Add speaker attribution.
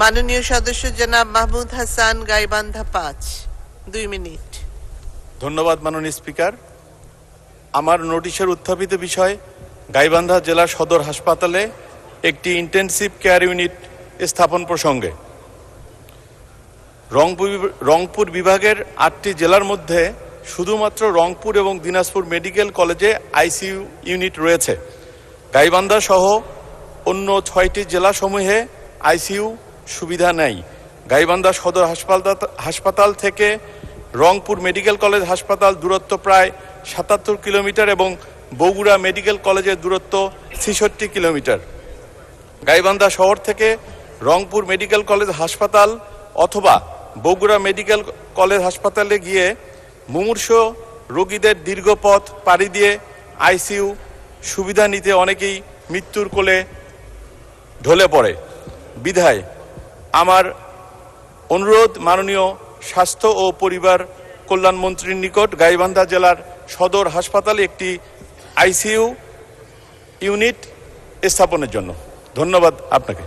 Speaker 1: মাননীয় সদস্য জনাব মাহমুদ হাসান গাইবান্ধা পাঁচ। দুই মিনিট।
Speaker 2: ধন্যবাদ মাননীয় স্পিকার। আমার নোটিশের উত্থাপিত বিষয়, গাইবান্ধা জেলা সদর হাসপাতালে একটি ইন্টেনসিভ কেয়ার ইউনিট স্থাপন প্রসঙ্গে। রংপুর রংপুর বিভাগের আটটি জেলার মধ্যে শুধুমাত্র রংপুর এবং দিনাজপুর মেডিকেল কলেজে আইসিইউ ইউনিট রয়েছে। গাইবান্ধা সহ অন্য ছয়টি জেলাসমূহে আইসিইউ সুবিধা নেই। গাইবান্ধা সদর হাসপাতাল হাসপাতাল থেকে রংপুর মেডিকেল কলেজ হাসপাতাল দূরত্ব প্রায় সাতাত্তর কিলোমিটার এবং বগুড়া মেডিকেল কলেজের দূরত্ব ছেষট্টি কিলোমিটার। গাইবান্ধা শহর থেকে রংপুর মেডিকেল কলেজ হাসপাতাল অথবা বগুড়া মেডিকেল কলেজ হাসপাতালে গিয়ে মুমূর্ষ রোগীদের দীর্ঘ পথ পাড়ি দিয়ে আইসিইউ সুবিধা নিতে অনেকেই মৃত্যুর কোলে ঢলে পড়ে। বিধায় আমার অনুরোধ মাননীয় স্বাস্থ্য ও পরিবার কল্যাণ মন্ত্রীর নিকট গাইবান্ধা জেলার সদর হাসপাতালে একটি আইসিইউ ইউনিট স্থাপনের জন্য। ধন্যবাদ আপনাকে।